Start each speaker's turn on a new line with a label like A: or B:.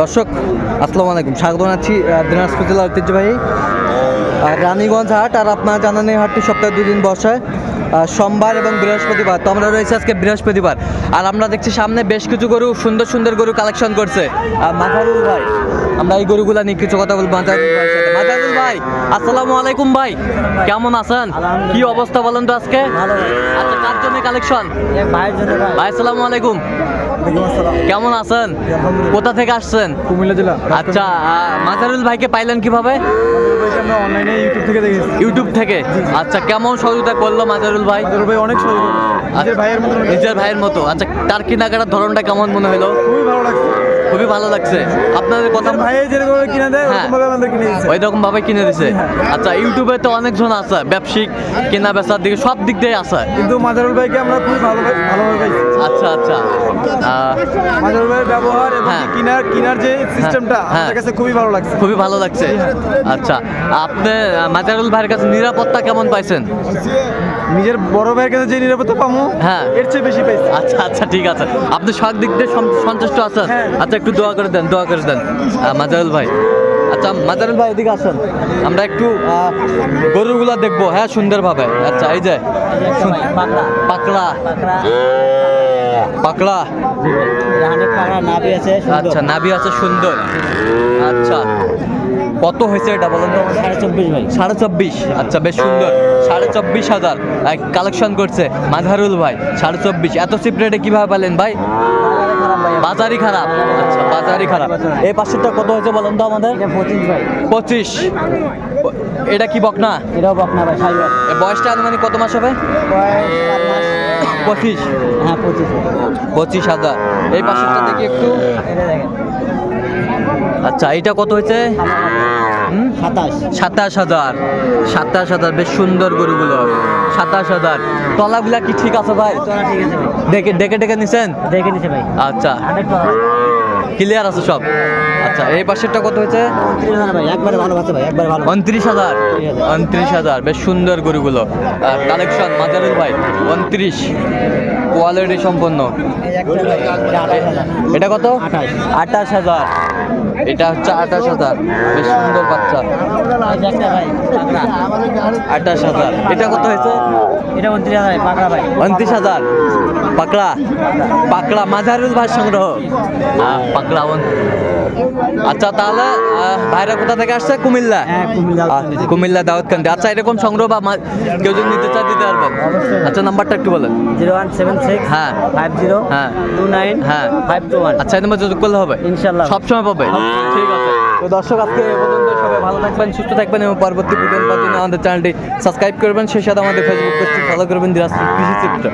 A: দর্শক আসসালামু আলাইকুম। স্বাগত জানাচ্ছি দিনাজপুর জেলার ঐতিহ্যবাহী রানীগঞ্জ হাট। আর আপনার জানান এই হাটটি সপ্তাহে দুদিন বসায় সোমবার এবং বৃহস্পতিবার। তো আমরা রয়েছে আজকে বৃহস্পতিবার। আর আমরা দেখছি সামনে বেশ কিছু গরু সুন্দর সুন্দর গরু কালেকশন করছে। আর মাথারুল ভাই আমরা এই গরুগুলা নিয়ে কিছু কথা বলব মাথারুল ভাইয়ের মাথারুল ভাই আসসালামু আলাইকুম ভাই। কেমন আছেন? কি অবস্থা বলেন তো আজকে? আচ্ছা কার জন্য কালেকশন?
B: ভাই।
A: ভাই আসসালামু আলাইকুম। কেমন আছেন? কোথা থেকে আসছেন?
B: কুমিল্লা জেলা।
A: আচ্ছা মাজারুল ভাইকে পাইলেন কীভাবে?
B: অনলাইনে ইউটিউব থেকে দেখেছি।
A: ইউটিউব থেকে? আচ্ছা কেমন সহযোগিতা করল মাজারুল ভাই?
B: ভাই অনেক সহযোগিতা নিজের ভাইয়ের মতো
A: নিজের ভাইয়ের মতো। আচ্ছা তার কেনাকাটার ধরনটা কেমন মনে হলো?
B: খুবই ভালো লাগছে।
A: খুবই ভালো লাগছে। আপনাদের কথা
B: ভাইয়ে যেরকম কিনে দেয়
A: হ্যাঁ।
B: ওরকম ভাবে আমাদের কিনে দিচ্ছে
A: ওই রকম ভাবে কিনে দিছে। আচ্ছা ইউটিউবে তো অনেকজন আছে ব্যবসায়িক কেনা বেচার দিকে সব দিক দিয়ে আছে।
B: কিন্তু মাজারুল ভাইকে আমরা খুবই ভালো ভালোভাবে পাইছি।
A: আচ্ছা আচ্ছা। আহ,
B: মাজারুল ভাইয়ের ব্যবহার এবং
A: হ্যাঁ।
B: কিনার কিনার যে সিস্টেমটা
A: হ্যাঁ।
B: আমার কাছে খুবই ভালো লাগছে।
A: খুবই ভালো লাগছে। আচ্ছা আপনি আহ, মাজারুল ভাইয়ের কাছে নিরাপত্তা কেমন পাইছেন?
B: নিজের বড় ভাইয়ের কাছে যে নিরাপত্তা পাবো
A: হ্যাঁ।
B: এর চেয়ে বেশি পাইছি।
A: আচ্ছা আচ্ছা ঠিক আছে। আপনি সব দিক দিয়ে সন- সন্তুষ্ট আছেন?
B: হ্যাঁ।
A: আচ্ছা একটু দোয়া করে দেন, দোয়া করে দেন। মাজারুল ভাই। আচ্ছা মাজারুল ভাই, এদিকে আসেন। আমরা একটু গরুগুলা দেখব হ্যাঁ সুন্দরভাবে। আচ্ছা এই যে পাকড়া পাকড়া আচ্ছা নাভি আছে সুন্দর। আচ্ছা কত হয়েছে এটা বলেন তো?
B: সাড়ে চব্বিশ ভাই
A: সাড়ে চব্বিশ আচ্ছা বেশ সুন্দর। সাড়ে চব্বিশ হাজার কালেকশন করছে মাঝারুল ভাই, সাড়ে চব্বিশ। এত চিপ রেটে কীভাবে পেলেন ভাই? বাজারই খারাপ। আচ্ছা বাজারই খারাপ। এই পাঁচশোটা কত হয়েছে বলুন তো আমাদের?
B: পঁচিশ ভাই।
A: পঁচিশ। এটা কি বকনা?
B: এটাও বকনা ভাই
A: বয়সটা আনুমানিক কত মাস হবে? পঁচিশ।
B: হ্যাঁ পঁচিশ।
A: পঁচিশ হাজার। এই পাঁচশোটা দেখি একটু। আচ্ছা এটা কত হয়েছে?
B: সাতাশ।
A: হাজার। সাতাশ হাজার বেশ সুন্দর গরুগুলো। সাতাশ হাজার। তলাগুলা কি ঠিক আছে ভাই? ডেকে ডেকে ডেকে নিছেন?
B: দেখে নিছে ভাই।
A: আচ্ছা। ক্লিয়ার আছে সব? আচ্ছা এই পাশেরটা কত হয়েছে? উনত্রিশ হাজার উনত্রিশ হাজার। বেশ সুন্দর গরুগুলো। কালেকশন মাজারুল ভাই উনত্রিশ। কোয়ালিটি সম্পন্ন। এটা কত।
B: আঠাশ
A: হাজার। এটা হচ্ছে আঠাশ হাজার। বেশ সুন্দর বাচ্চা। আঠাশ হাজার। এটা কত হয়েছে?
B: এটা উনত্রিশ হাজার পাকড়া ভাই।
A: উনত্রিশ হাজার। পাকড়া। পাকড়া মাঝারুল ভাই সংগ্রহ। পাকড়া আচ্ছা তাহলে ভাইরা কোথা থেকে আসছে? কুমিল্লা।
B: হ্যাঁ, কুমিল্লা
A: দাউদকান্দি। আচ্ছা এরকম সংগ্রহ বা কেউ যদি নিতে চায় দিতে পারবেন আচ্ছা নাম্বারটা একটু বলেন।
B: জিরো ওয়ান সেভেন সিক্স
A: হ্যাঁ।
B: ফাইভ জিরো
A: হ্যাঁ।
B: টু নাইন
A: হ্যাঁ।
B: Five two one.
A: আচ্ছা এই নাম্বার যোগাযোগ করলে হবে।
B: ইনশাল্লাহ।
A: সবসময় পাবে। ঠিক আছে। তো দর্শক আজকে এ পর্যন্ত সবাই ভালো থাকবেন সুস্থ থাকবেন এবং পরবর্তী ভিডিও পাওয়ার জন্য আমাদের চ্যানেলটি সাবস্ক্রাইব করবেন। সেই সাথে আমাদের ফেসবুক পেজটি ফলো করবেন দিনাজপুর কৃষি চিত্র।